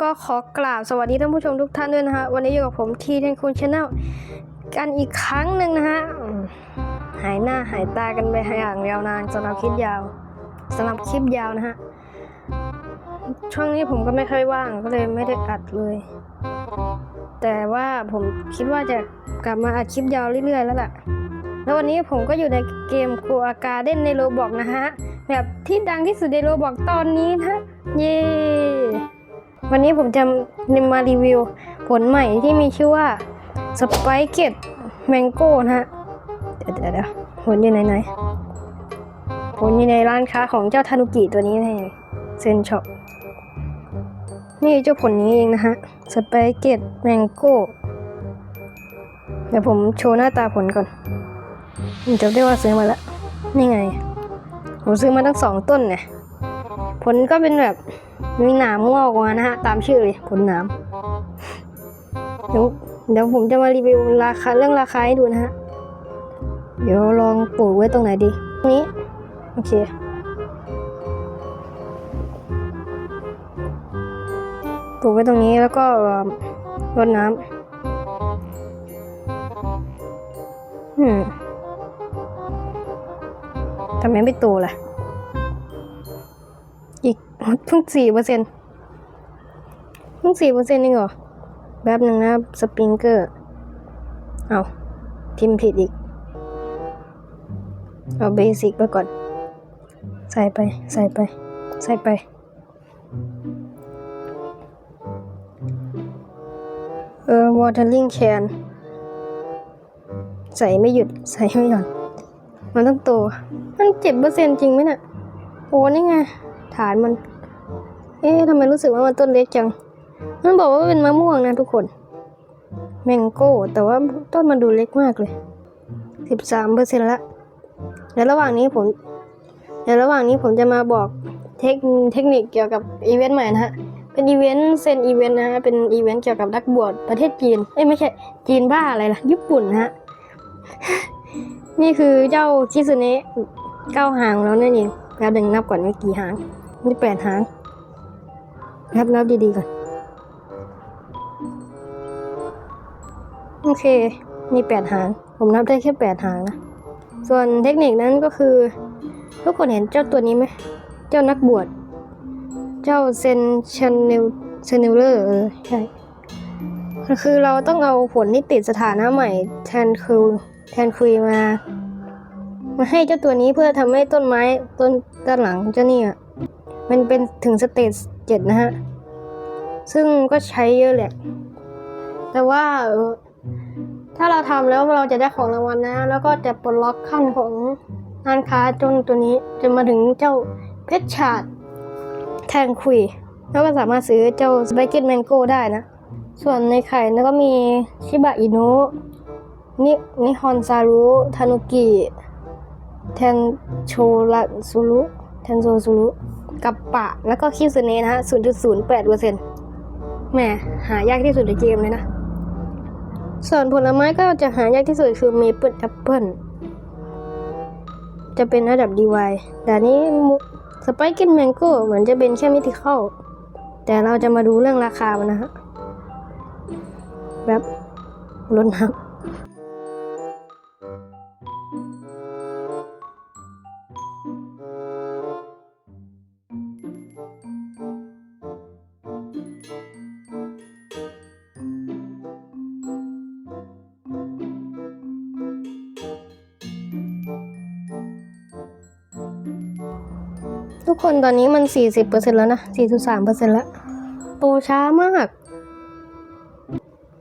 ก็ขอกราบสวัสดีท่านผู้ชมทุกท่านด้วยนะฮะ วันนี้อยู่กับผมทีเทนคุณชาแนลกันอีกครั้งหนึ่งนะฮะ หายหน้าหายตากันไปอย่างยาวนานสำหรับคลิปยาวสำหรับคลิปยาวนะฮะ ช่วงนี้ผมก็ไม่ค่อยว่างก็เลยไม่ได้อัดเลย แต่ว่าผมคิดว่าจะกลับมาอัดคลิปยาวเรื่อยๆแล้วล่ะแล้ววันนี้ผมก็อยู่ในเกมครัวการเด้นในโรบอกนะฮะแบบที่ดังที่สุดในโรบอกตอนนี้นะเย้ วันนี้ผมจะมารีวิวผลใหม่ที่มีชื่อว่าสไปเกตแมงโก้นะฮะเดี๋ยวเดี๋ยวเดี๋ยวผลอยู่ไหนไหนผลอยู่ในร้านค้าของเจ้าทานุกิตัวนี้นี่เซนช็อปนี่เจ้าผลนี้เองนะฮะสไปเกตแมงโก้เดี๋ยวผมโชว์หน้าตาผลก่อนผมจะได้ว่าซื้อมาแล้ว นี่ไง ผมซื้อมาทั้งสองต้นเนี่ยผลก็เป็นแบบ มีหนามงอกอกมานะฮะ ตามชื่อเลยผลหนามเดี๋ยวเดี๋ยวผมจะมารีวิวราคาเรื่องราคาให้ดูนะฮะ เดี๋ยวลองปลูกไว้ตรงไหนดี ตรงนี้ โอเค ปลูกไว้ตรงนี้แล้วก็รดน้ำอืมทำไมไม่โตล่ะ เพิ่งสี่เปอร์เซ็นต์เพิ่งสี่เปอร์เซ็นต์เองเหรอแบบหนึ่งนะสปริงเกอร์ เอาทิมผิดอีก เอาเบสิกไปก่อน ใส่ไป ใส่ไป ใส่ไป เออ watering can ใส่ไม่หยุด ใส่ไม่หย่อน มันต้องโต มันเจ็ดเปอร์เซ็นต์จริงไหมเนี่ยโอ้นี่ไง ฐานมัน เอ๊ะทำไมรู้สึกว่ามันต้นเล็กจัง มันบอกว่าเป็นมะม่วงนะทุกคน แมงโก้ แต่ว่าต้นมันดูเล็กมากเลยสิบสามเปอร์เซ็นละในระหว่างนี้ผมในระหว่างนี้ผมจะมาบอกเทคเทคนิคเกี่ยวกับอีเวนต์ใหม่นะฮะ เป็นอีเวนต์เซนอีเวนต์นะฮะ เป็นอีเวนต์เกี่ยวกับนักบวชประเทศจีน เอ้ยไม่ใช่ จีนบ้าอะไรล่ะ ญี่ปุ่นนะฮะ นี่คือเจ้าคิสุเนะเก้าหางแล้วนั่นเองแล้วหนึ่งนับก่อนว่ากี่หาง นี่แปดหาง นับนับดีๆก่อน โอเค มีแปดหาง ผมนับได้แค่แปดหางนะ ส่วนเทคนิคนั้นก็คือ ทุกคนเห็นเจ้าตัวนี้ไหม เจ้านักบวช เจ้าเซนชันเนลเซนเนลเลอร์ เออ ใช่คือเราต้องเอาผลที่ติดสถานะใหม่แทนคือแทนคุยมา มาให้เจ้าตัวนี้เพื่อทำให้ต้นไม้ต้นด้านหลังเจ้านี่อะมันเป็นถึงสเตจ เจ็ดนะฮะ ซึ่งก็ใช้เยอะแหละ แต่ว่าถ้าเราทำแล้วเราจะได้ของรางวัลนะ แล้วก็จะปลดล็อกขั้นของร้านค้าจนตัวนี้จนมาถึงเจ้าเพชรชาดแทงคุย แล้วก็สามารถซื้อเจ้าสไปเกตแมงโก้ได้นะ ส่วนในไข่แล้วก็มีชิบะอินุนินิฮอนซารุทานุกิ แทนโชระซูรุแทนโซซูรุ กับปะแล้วก็คิสุเนะนะฮะ0.08เปอร์เซ็นต์แหมหายากที่สุดในเกมเลยนะ ส่วนผลไม้ก็จะหายากที่สุดคือเมเปิลแอปเปิลจะเป็นระดับดีวแต่อันนี้สไปเกตแมงโก้เหมือนจะเป็นแค่มิติเข้า แต่เราจะมาดูเรื่องราคามันนะฮะแบบล้นน้ำ ทุกคนตอนนี้มัน 40%แล้วนะ 43%แล้ว โตช้ามาก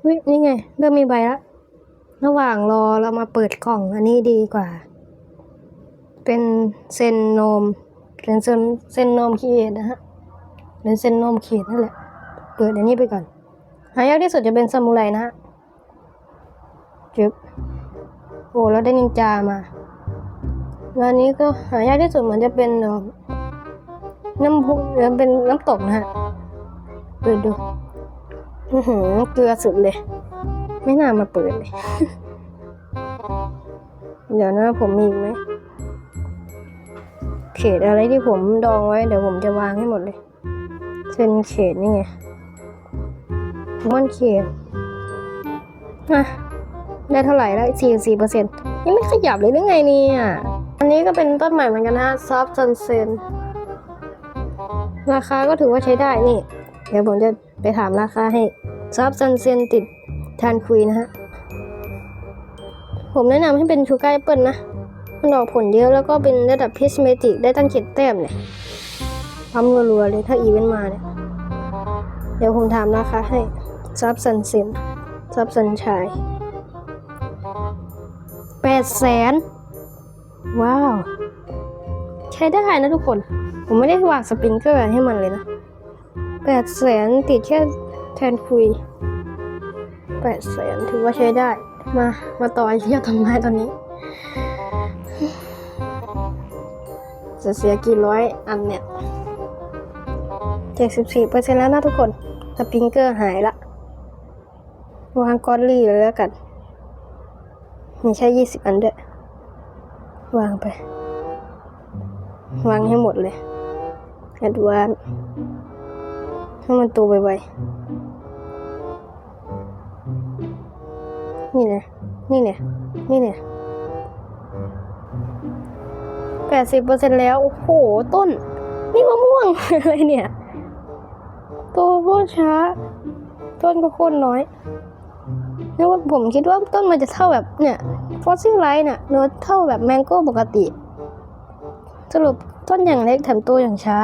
เฮ้ยนี่ไง เริ่มมีใบล้วระหว่างรอเรามาเปิดกล่องอันนี้ดีกว่า เป็นเซนโนมเป็นเซนเซนโนมคีเอทนะฮะเป็นเซนโนมคีเอทนั่นแหละ เปิดอันนี้ไปก่อน หายากที่สุดจะเป็นซามูไรนะฮะจึ๊บโอ้แล้วได้นินจามาแล้วอันนี้ก็หายากที่สุดเหมือนจะเป็นเออ น้ำพุเป็นน้ำตกนะฮะเปิดดูอือหือเกลือสุดเลย ไม่น่ามาเปิดเลย เดี๋ยวนะผมมีอีกไหมเขตอะไรที่ผมดองไว้ เดี๋ยวผมจะวางให้หมดเลยเส้นเขตนี่ไงมันเคอะได้เท่าไหร่แล้วสี่สี่เปอร์เซ็นต์ยังไม่ขยับเลยหรือไงเนี่ย อันนี้ก็เป็นต้นใหม่เหมือนกันนะซอฟต์ซันเซน ราคาก็ถือว่าใช้ได้นี่ เดี๋ยวผมจะไปถามราคาให้ซอฟต์ซันเซนติดทานคุยนะฮะ ผมแนะนำให้เป็นชูการ์แอปเปิลนะ มันออกผลเยอะแล้วก็เป็นระดับพิสเมติกได้ตั้งเจ็ดแต้มเนี่ยปั๊มรัวๆเลยถ้าอีเวนต์มาเนี่ย เดี๋ยวผมถามราคาให้ซับซันเซนซับซันชายแปดแสนว้าว ใช้ได้นะทุกคน ผมไม่ได้วางสปริงเกอร์ให้มันเลยนะแปดแสนติดแค่แทนคุยแปดแสนถือว่าใช้ได้ มา มาต่อไอเที่ยวต้นไมตอนนี้ จะเสียกี่ร้อยอันเนี่ยเจ็ดสิบสี่เปอร์เซ็นแล้วนะทุกคนสปริงเกอร์หายละ วางกอดลี่เลยแล้วกัน มีแค่ยี่สิบอันด้วย วางไป วางให้หมดเลย แอดวานให้มันโตไวๆนี่นะนี่เนี่ย นี่เนี่ยแปดสิบเปอร์เซ็นต์แล้ว โอ้โห ต้น นี่มะม่วง อะไรเนี่ยโตโคตรช้า ต้นก็โคตรน้อยแล้วาผมคิดว่าต้นมันจะเท่าแบบเนี่ยฟอสซิลไลท์น่ะเนื้อเท่าแบบแมงโก้ปกติ สรุปต้นอย่างเล็กแถมโตอย่างช้า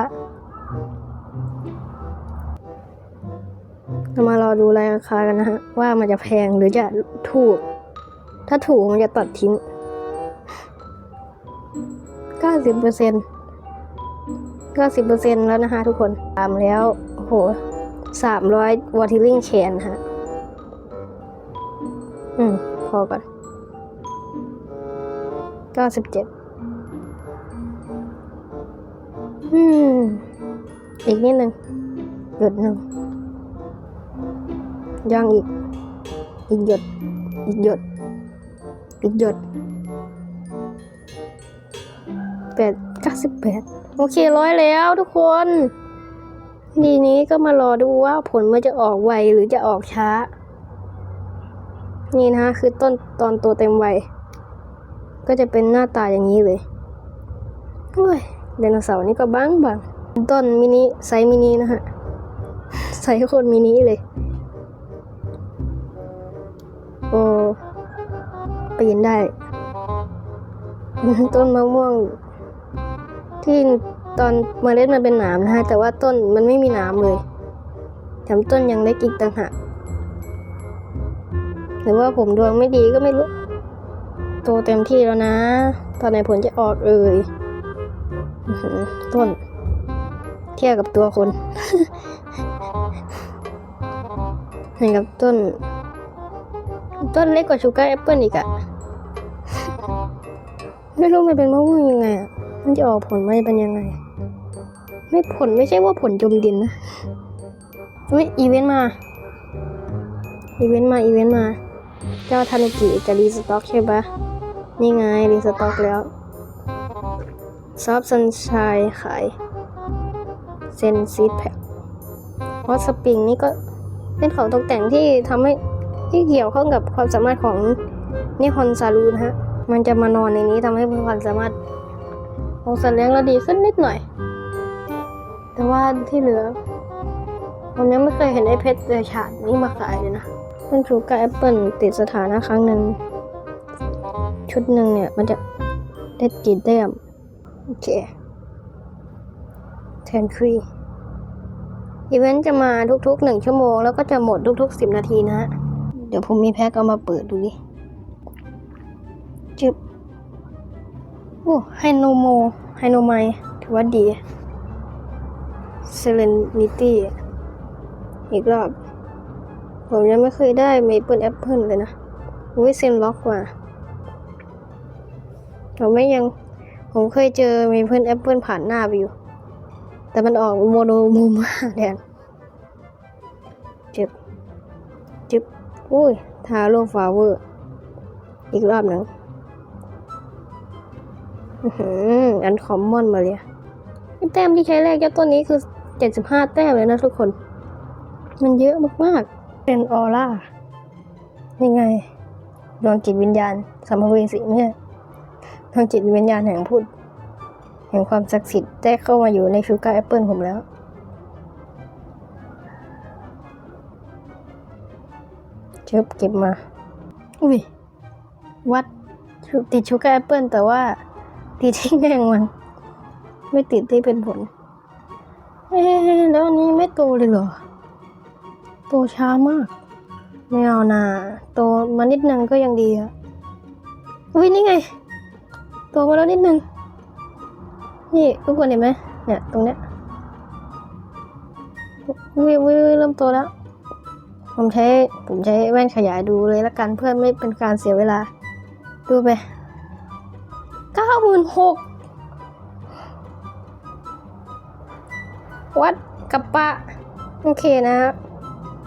เรามารอดูรายราคากันนะฮะ ว่ามันจะแพงหรือจะถูก ถ้าถูกมันจะตัดทิ้งเก้าสิบเปอร์เซ็นต์เก้าสิบเปอร์เซ็นต์แล้วนะคะทุกคนตามแล้วโหสามร้อยวอทิลลิ่งแชนฮะ อืม พอก่อนเก้าสิบเจ็ดอืม อีกนิดหนึ่งหยุดหนึ่ง ยังอีก อีกหยด อีกหยด อีกหยดแปดเก้าสิบแปดโอเคร้อยแล้วทุกคน ทีนี้ก็มารอดูว่าผลมันจะออกไวหรือจะออกช้า นี่นะคะคือต้นตอนโตเต็มวัยก็จะเป็นหน้าตาอย่างนี้เลยโอ้ยไดโนเสาร์นี่ก็บางบางต้นมินิไซส์มินินะฮะ ไซส์โคนมินิเลย โอ้ปีนได้ต้นมะม่วง ที่ตอนเมล็ดมันเป็นหนามนะฮะ แต่ว่าต้นมันไม่มีหนามเลยแถมต้นยังเล็กอีกต่างหากหรือว่าผมดวงไม่ดีก็ไม่รู้ โตเต็มที่แล้วนะ ตอนไหนผลจะออกเอ่ยต้น เทียบกับตัวคนเห็นกับต้น ต้นเล็กกว่าชูการ์แอปเปิลอีกอะไม่รู้มันเป็นมะม่วงยังไงอะมันจะออกผลมันจะเป็นยังไง ไม่ผลไม่ใช่ว่าผลจมดินนะอุ้ยอีเวนต์มา อีเวนต์มา อีเวนต์มา เจ้าทานุกิจะรีสต็อกใช่ปะนี่ไงรีสต็อกแล้วซอฟซันชายขายเซนซีดแพ็คเพราะสปริงนี่ก็เป็นของตกแต่งที่ทำให้ ที่เกี่ยวข้องกับความสามารถของนิฮอนซารูนะฮะ มันจะมานอนในนี้ทำให้ความสามารถของสัตว์เลี้ยงเราดีขึ้นนิดหน่อย แต่ว่าที่เหลือผมยังไม่เคยเห็นไอ้เพชรเดชาดนี้มาขายเลยนะเป็นชูการ์แอปเปิลติดสถานะครั้งหนึ่งชุดหนึ่งเนี่ยมันจะได้กี่แต้มโอเคแทนฟรีอีเวนต์จะมาทุกๆหนึ่งชั่วโมง แล้วก็จะหมดทุกๆสิบนาทีนะฮะ เดี๋ยวผมมีแพ็คเอามาเปิดดูดิจึบโอ้ไฮโนโมไฮโนไมถือว่าดีเซเลนิตี้อีกรอบ ผมยังไม่เคยได้เมเปิลแอปเปิลเลยนะอุ้ยเซนล็อกว่ะผมไม่ยัง ผมเคยเจอเมเปิลแอปเปิลผ่านหน้าไปอยู่ แต่มันออกโมโนมูมาแทน อุ้ยทาโร่ฟาเวอร์ อีกรอบหนึ่งอันคอมมอนมาเลยแต้มที่ใช้แรกเจ้าต้นนี้คือ 75 แต้มเลยนะทุกคน มันเยอะมากๆ เป็นออร่า ยังไง ดวงจิตวิญญาณสัมภเวสีเนี่ยดวงจิตวิญญาณแห่งพูดแห่งความศักดิ์สิทธิ์ได้เข้ามาอยู่ในชูกาแอปเปิลผมแล้ว ชิบเก็บมา อุ้ย วัดติดชูการ์แอปเปิลแต่ว่าติดที่แมงมัน ไม่ติดที่เป็นผล เอ๊แล้วอันนี้ไม่โตเลยเหรอ โตช้ามาก ไม่เอานาโตมานิดนึงก็ยังดีอะอุ้ยนี่ไง โตมาแล้วนิดนึง นี่ทุกคนเห็นไหมเนี่ย ตรงเนี้ยอุ้ยอุ้ยเริ่มโตแล้ว ผมใช้ผมใช้แว่นขยายดูเลยละกันเพื่อไม่เป็นการเสียเวลา ดูไปเก้าหมื่นหกวัดกระปะ โอเคนะครับ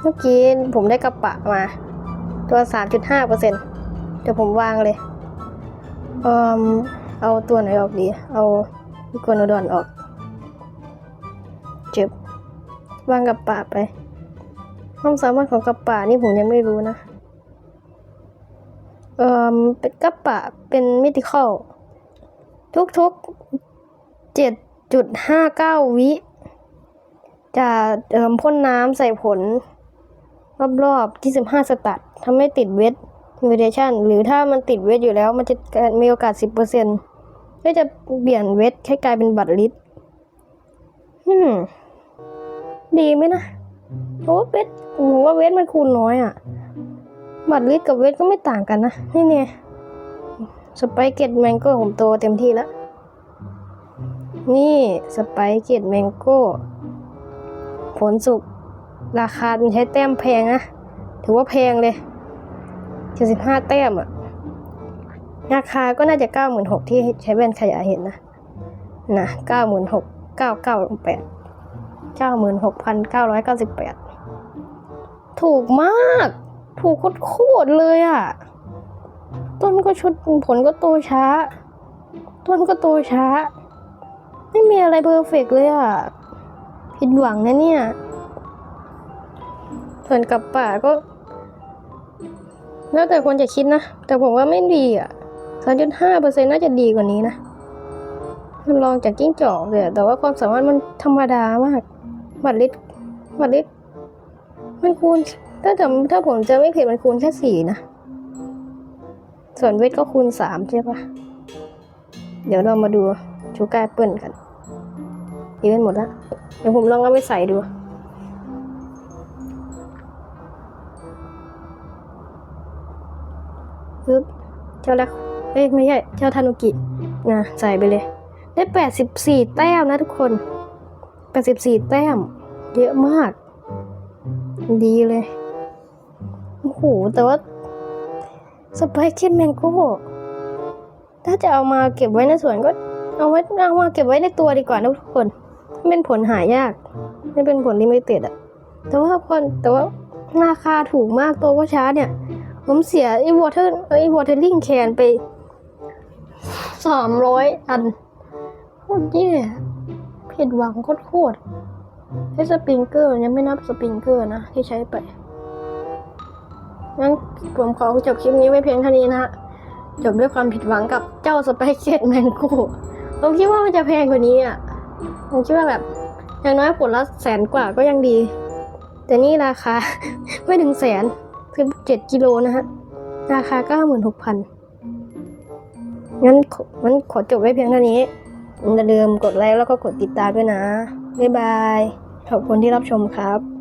เมื่อกี้ผมได้กระปะมา ตัว 3.5เปอร์เซ็นต์เดี๋ยวผมวางเลยเอ่มเอาตัวไหนออกดี เอาอีกวนอดอนออก เจ็บ วางกระปะไป ความสามารถของกระปะนี่ผมยังไม่รู้นะ เอ่อเป็นกระปะเป็นมิติคอลทุกๆ7.59วิ จะเอ่มพ่นน้ำใส่ผล รอบๆ25สตัดทำให้ติดเวทมิเทชันหรือถ้ามันติดเวทอยู่แล้ว มันจะมีโอกาส10%ก็จะเปลี่ยนเวทให้กลายเป็นบัตรลิสอืม ดีไหมนะ โอ้เวทหนูว่าเวทมันคูณน้อยอะ่ะ บัตรลิสกับเวทก็ไม่ต่างกันนะ นี่เนี่ยสไปเกตแมงโก้ผมโตเต็มที่แล้ว นี่สไปเกตแมงโก้ผลสุกราคามันใช้แต้มแพงนะ ถือว่าแพงเลยเจ็ดสิบห้าแต้มอะราคาก็น่าจะเก้าหมื่นหกที่ใช้แว่นขยายเห็นนะ นะเก้าหมื่นหกเก้าเก้าแปด เก้าหมื่นหกพันเก้าร้อยเก้าสิบแปดถูกมาก ถูกโคตรเลยอะต้นก็ชุดผลก็โตช้า ต้นก็โตช้า ไม่มีอะไรเพอร์เฟกเลยอะผิดหวังนะเนี่ย ส่วนกับป่าก็ แล้วแต่คนจะคิดนะ แต่ผมว่าไม่ดีอะสามจุดห้าเปอร์เซ็นน่าจะดีกว่านี้นะมันลองจากจิ้งจอกเลยแต่ว่าความสามารถมันธรรมดามาก บัตรลิตบัตรลิตมันคูณ ถ้าจำถ้าผมจะไม่ผิดมันคูณแค่สี่นะ ส่วนเวทก็คูณสามใช่ปะเดี๋ยวเรามาดูชูกาเปิลกันอีเวนหมดแล้ว เดี๋ยวผมลองเอาไปใส่ดูปึ๊บเจ้าแรกเอ้ยไม่ใช่ เจ้าทานุกินะใส่ไปเลย ได้แปดสิบสี่แต้มนะทุกคนแปดสิบสี่แต้ม เยอะมาก ดีเลย โอ้โห แต่ว่าสไปเคนแมงโก้ถ้าจะเอามาเก็บไว้ในสวนก็ เอาไว้เอามาเก็บไว้ในตัวดีกว่านะทุกคนไม่เป็นผลหายากไม่เป็นผลลิมิเต็ดอะแต่ว่าคนแต่ว่าราคาถูกมากตัวก็ช้าเนี่ย ผมเสียไอ้วอเตอร์ไอ้วอเตอร์ลิงแคนไปสามร้อยอันโคตรแย่ผิดหวังโคตร ไอ้สปริงเกอร์ยังไม่นับสปริงเกอร์นะ ที่ใช้ไปงั้นผมขอจบคลิปนี้ไว้เพียงเท่านี้นะฮะจบด้วยความผิดหวังกับเจ้าสไปเกตแมงโก้ผมคิดว่ามันจะแพงกว่านี้อะผมคิดว่าแบบอย่างน้อยผลละแสนกว่าก็ยังดี แต่นี่ราคา ไม่ถึงแสนคือเจ็ดกิโลนะฮะ ราคาเก้าหมื่นหกพันงั้นงั้นขอจบไว้เพียงเท่านี้อย่าลืมกดไลค์แล้วก็กดติดตามด้วยนะ บ๊ายบาย ขอบคุณที่รับชมครับ